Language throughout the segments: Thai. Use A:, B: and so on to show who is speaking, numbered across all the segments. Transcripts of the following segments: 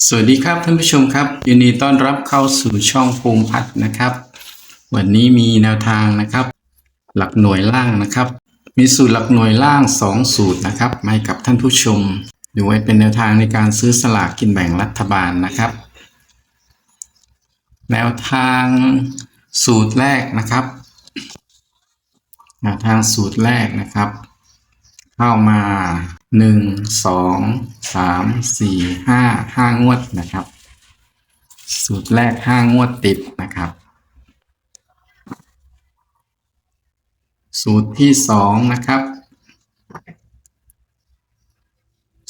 A: สวัสดีครับท่านผู้ชมครับยินดีต้อนรับเข้าสู่ช่องภูมิพัฒน์นะครับ วันนี้มีแนวทางนะครับ หลักหน่วยล่างนะครับ มีสูตรหลักหน่วยล่าง 2 สูตรนะครับมาให้กับท่านผู้ชมดูไว้เป็นแนวทางในการซื้อสลากกินแบ่งรัฐบาลนะครับ แนวทางสูตรแรกนะครับแนวทางสูตรแรกนะครับ เข้ามาหนึ่งสองสามสี่ห้าห้างวดนะครับ สูตรแรกห้างวดติดนะครับ สูตรที่สองนะครับ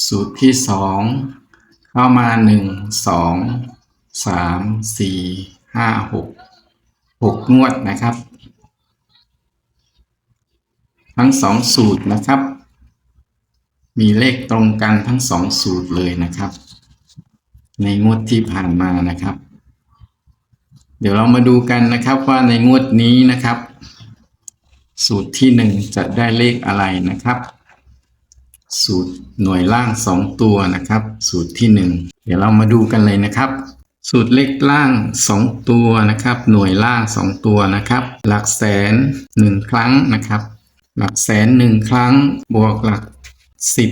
A: สูตรที่สองเข้ามาหนึ่งสองสามสี่ห้าหกหกงวดนะครับ ทั้งสองสูตรนะครับ มีเลขตรงกันทั้งสองสูตรเลยนะครับ ในงวดที่ผ่านมานะครับ เดี๋ยวเรามาดูกันนะครับว่าในงวดนี้นะครับ สูตรที่หนึ่งจะได้เลขอะไรนะครับ สูตรหน่วยล่างสองตัวนะครับ สูตรที่หนึ่งเดี๋ยวเรามาดูกันเลยนะครับ สูตรเลขล่างสองตัวนะครับ หน่วยล่างสองตัวนะครับ หลักแสนหนึ่งครั้งนะครับ หลักแสนหนึ่งครั้งบวกหลัก สิบ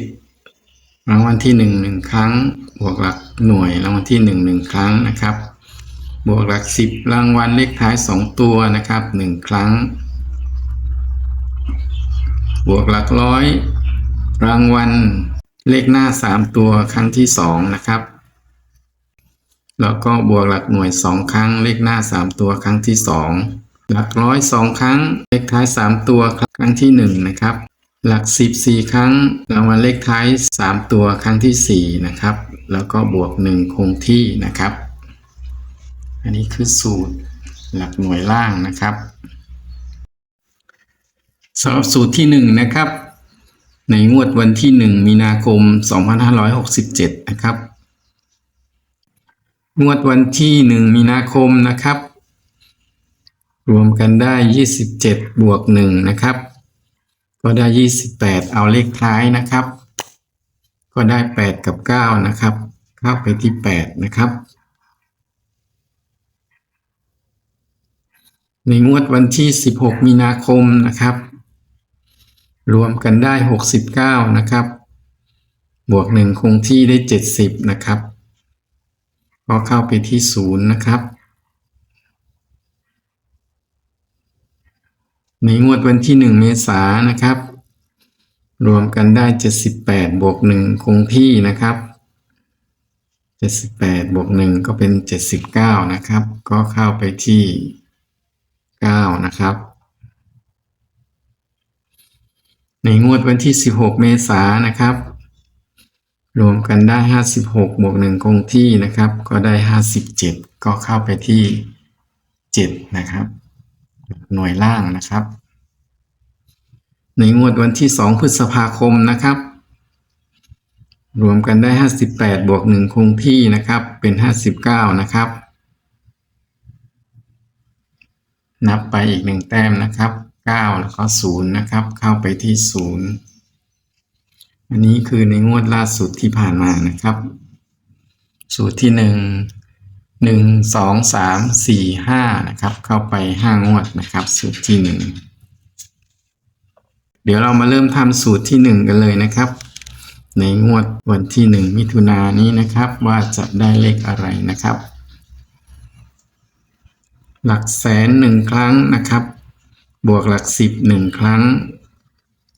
A: รางวัลที่หนึ่งหนึ่งครั้ง บวกหลักหน่วยรางวัลที่หนึ่งหนึ่งครั้งนะครับ บวกหลักสิบรางวัลเลขท้ายสองตัวนะครับหนึ่งครั้ง บวกหลักร้อย รางวัลเลขหน้าสามตัวครั้งที่สองนะครับแล้วก็บวกหลักหน่วยสองครั้ง เลขหน้าสามตัวครั้งที่สองหลักร้อยสองครั้ง เลขท้ายสามตัวครั้งที่หนึ่งนะครับ หลักสิบสี่ครั้ง รางวัลเลขท้ายสามตัวครั้งที่สี่นะครับ แล้วก็บวกหนึ่งคงที่นะครับ อันนี้คือสูตรหลักหน่วยล่างนะครับสำหรับสูตรที่หนึ่งนะครับ ในงวดวันที่หนึ่งมีนาคม 2567 นะครับ งวดวันที่หนึ่งมีนาคมนะครับ รวมกันได้ 27 บวก 1 นะครับ ก็ได้28เอาเลขท้ายนะครับ ก็ได้8กับ9นะครับ เข้าไปที่8นะครับ ในงวดวันที่16มีนาคมนะครับ รวมกันได้69นะครับ บวก1คงที่ได้70นะครับ ก็เข้าไปที่0นะครับ ในงวดวันที่1เมษานะครับ รวมกันได้78บวก1คงที่นะครับ78บวก1ก็เป็น79นะครับ ก็เข้าไปที่9นะครับ ในงวดวันที่16เมษานนะครับ รวมกันได้56บวก1คงที่นะครับ ก็ได้57ก็เข้าไปที่7นะครับ หน่วยล่างนะครับ ในงวดวันที่ 2 พฤษภาคมนะครับ รวมกันได้ 58 บวก 1 คงที่นะครับ เป็น 59 นะครับ นับไปอีกหนึ่งแต้มนะครับ 9 แล้วก็ 0 นะครับ เข้าไปที่ 0 อันนี้คือในงวดล่าสุดที่ผ่านมานะครับ สูตรที่ 1 1 2 3 4 5นะครับ เข้าไป5งวดนะครับ สูตรที่1เดี๋ยวเรามาเริ่มทำสูตรที่1กันเลยนะครับ ในงวดวันที่1มิถุนายนนี้นะครับ ว่าจะได้เลขอะไรนะครับ หลักแสนหนึ่งครั้งนะครับ บวกหลักสิบหนึ่งครั้ง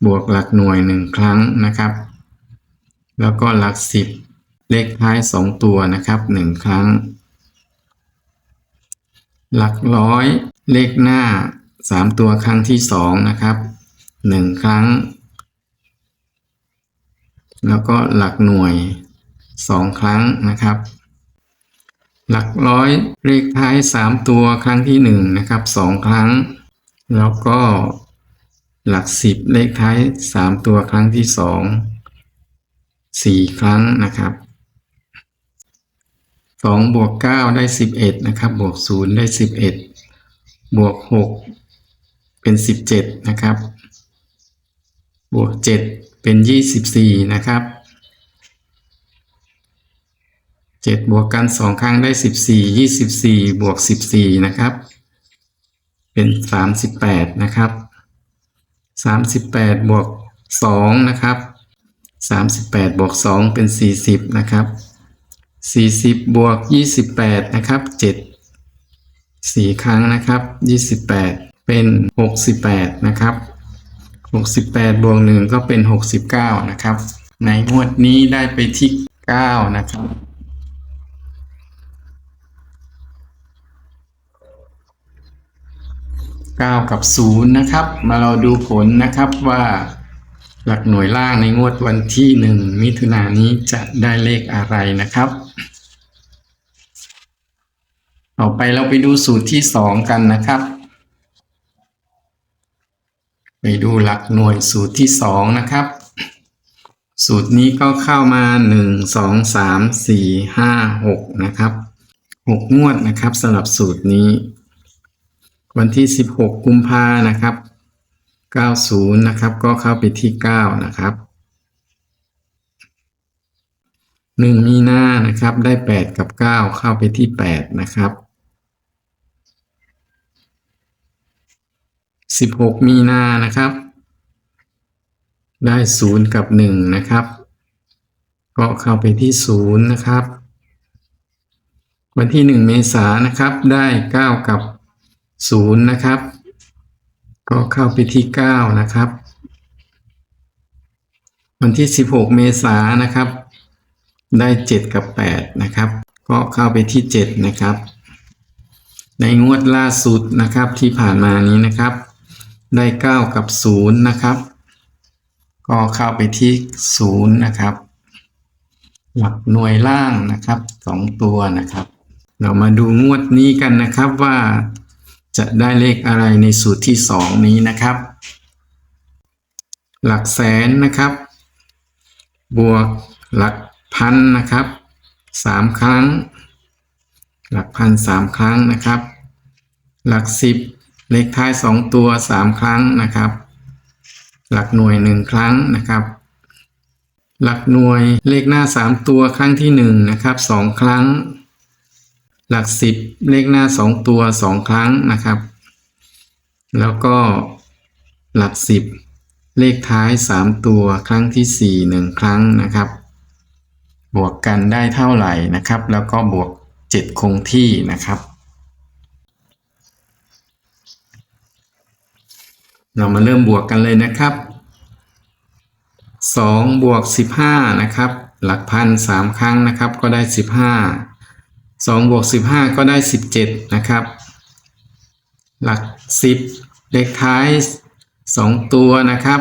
A: บวกหลักหน่วยหนึ่งครั้งนะครับ แล้วก็หลักสิบเลขท้ายสองตัวนะครับหนึ่งครั้ง หลักร้อยเลขหน้าสามตัวครั้งที่สองนะครับหนึ่งครั้ง แล้วก็หลักหน่วยสองครั้งนะครับ หลักร้อยเลขท้ายสามตัวครั้งที่หนึ่งนะครับสองครั้ง แล้วก็หลักสิบเลขท้ายสามตัวครั้งที่สองสี่ครั้งนะครับ สองบวกเก้าได้สิบเอ็ดนะครับ บวกศูนย์ได้สิบเอ็ดบวกหกเป็นสิบเจ็ดนะครับ บวกเจ็ดเป็นยี่สิบสี่นะครับเจ็ดบวกกันสองครั้งได้สิบสี่ยี่สิบสี่บวกสิบสี่นะครับ เป็นสามสิบแปดนะครับสามสิบแปดบวกสองนะครับสามสิบแปดบวกสองเป็นสี่สิบนะครับ สี่สิบบวกยี่สิบแปดนะครับเจ็ดสี่ครั้งนะครับยี่สิบแปดเป็นหกสิบแปดนะครับหกสิบแปดบวกหนึ่งก็เป็นหกสิบเก้านะครับ ในงวดนี้ได้ไปที่เก้านะครับ9กับ0นะครับ มาเราดูผลนะครับว่าหลักหน่วยล่างในงวดวันที่ 1 มิถุนายนนี้จะได้เลขอะไรนะครับ ต่อไปเราไปดูสูตรที่2กันนะครับ ไปดูหลักหน่วยสูตรที่2นะครับ สูตรนี้ก็เข้ามา1 2 3 4 5 6นะครับ6งวดนะครับสำหรับสูตรนี้ วันที่16กุมภานะครับ90นะครับ ก็เข้าไปที่9นะครับ 1มีนานะครับ ได้8กับ9เข้าไปที่8นะครับ16มีนานะครับ ได้0กับ1นะครับ ก็เข้าไปที่0นย์นะครับ วันที่1เมษานะครับ ได้9กับ0นย์นะครับ ก็เข้าไปที่9นะครับ วันที่16เมษานะครับ ได้ 7 กับ 8 นะครับ ก็เข้าไปที่ 7 นะครับ ในงวดล่าสุดนะครับที่ผ่านมานี้นะครับ ได้ 9 กับ 0 นะครับ ก็เข้าไปที่ 0 นะครับ หลักหน่วยล่างนะครับ 2 ตัวนะครับ เรามาดูงวดนี้กันนะครับว่าจะได้เลขอะไรในสูตรที่ 2 นี้นะครับ หลักแสนนะครับ บวกหลัก พันนะครับสามครั้ง หลักพันสามครั้งนะครับ หลักสิบเลขท้ายสองตัวสามครั้งนะครับ หลักหน่วยหนึ่งครั้งนะครับ หลักหน่วยเลขหน้าสามตัวครั้งที่หนึ่งนะครับสองครั้ง หลักสิบเลขหน้าสองตัวสองครั้งนะครับ แล้วก็หลักสิบเลขท้ายสามตัวครั้งที่สี่หนึ่งครั้งนะครับ บวกกันได้เท่าไหร่นะครับ แล้วก็บวกเจ็ดคงที่นะครับ เรามาเริ่มบวกกันเลยนะครับสองบวกสิบห้านะครับ หลักพันสามครั้งนะครับ ก็ได้สิบห้าสองบวกสิบห้าก็ได้สิบเจ็ดนะครับ หลักสิบเลขท้ายสองตัวนะครับ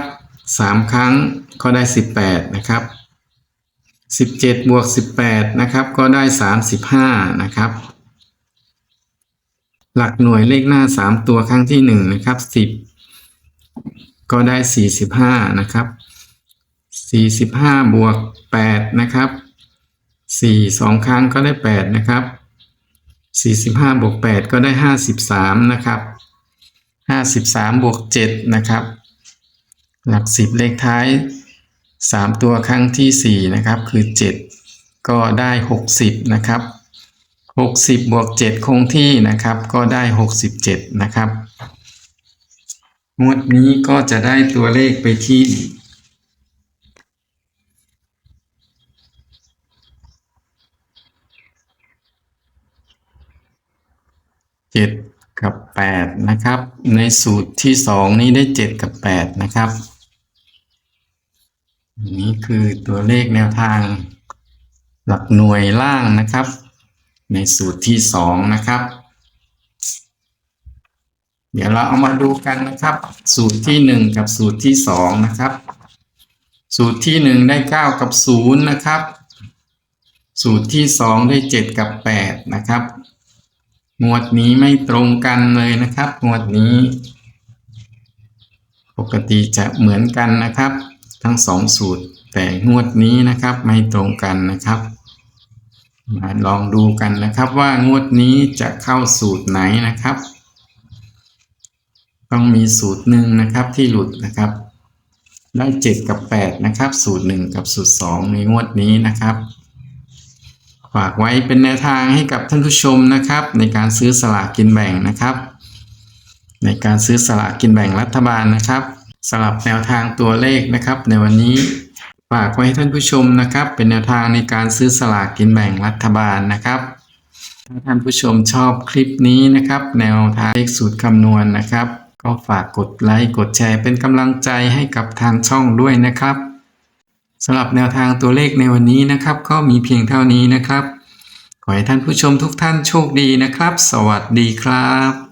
A: สามครั้งก็ได้สิบแปดนะครับ สิบเจ็ดบวกสิบแปดนะครับ ก็ได้สามสิบห้านะครับ หลักหน่วยเลขหน้าสามตัวครั้งที่หนึ่งนะครับสิบก็ได้สี่สิบห้านะครับสี่สิบห้าบวกแปดนะครับสี่สองครั้งก็ได้แปดนะครับสี่สิบห้าบวกแปดก็ได้ห้าสิบสามนะครับห้าสิบสามบวกเจ็ดนะครับ หลักสิบเลขท้าย สามตัวครั้งที่สี่นะครับ คือเจ็ดก็ได้หกสิบนะครับหกสิบบวกเจ็ดคงที่นะครับ ก็ได้หกสิบเจ็ดนะครับงวดนี้ก็จะได้ตัวเลขไปที่เจ็ดกับแปดนะครับ ในสูตรที่สองนี้ได้เจ็ดกับแปดนะครับ นี่คือตัวเลขแนวทางหลักหน่วยล่างนะครับ ในสูตรที่สองนะครับ เดี๋ยวเราเอามาดูกันนะครับ สูตรที่หนึ่งกับสูตรที่สองนะครับ สูตรที่หนึ่งได้เก้ากับศูนย์นะครับ สูตรที่สองได้เจ็ดกับแปดนะครับงวดนี้ไม่ตรงกันเลยนะครับงวดนี้ ปกติจะเหมือนกันนะครับ ทั้งสองสูตร แต่งวดนี้นะครับไม่ตรงกันนะครับ มาลองดูกันนะครับว่างวดนี้จะเข้าสูตรไหนนะครับ ต้องมีสูตรหนึ่งนะครับที่หลุดนะครับ ได้เจ็ดกับแปดนะครับ สูตรหนึ่งกับสูตรสองในงวดนี้นะครับฝากไว้เป็นแนวทางให้กับท่านผู้ชมนะครับ ในการซื้อสลากกินแบ่งนะครับ ในการซื้อสลากกินแบ่งรัฐบาลนะครับ สลับแนวทางตัวเลขนะครับ ในวันนี้ฝากไว้ให้ท่านผู้ชมนะครับ เป็นแนวทางในการซื้อสลากกินแบ่งรัฐบาลนะครับถ้าท่านผู้ชมชอบคลิปนี้นะครับ แนวทางเลขสูตรคำนวณนะครับ ก็ฝากกดไลค์กดแชร์เป็นกำลังใจให้กับทางช่องด้วยนะครับสำหรับแนวทางตัวเลขในวันนี้นะครับ ก็มีเพียงเท่านี้นะครับ ขอให้ท่านผู้ชมทุกท่านโชคดีนะครับ สวัสดีครับ